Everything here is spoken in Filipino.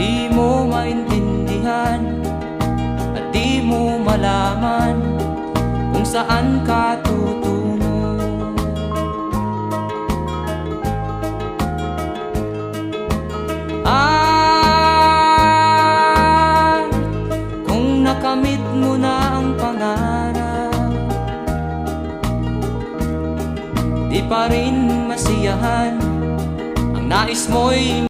Di mo maintindihan At di mo malaman Kung saan ka tutungo. Ah, kung nakamit mo na ang pangarap Di pa rin masiyahan Ang nais mo'y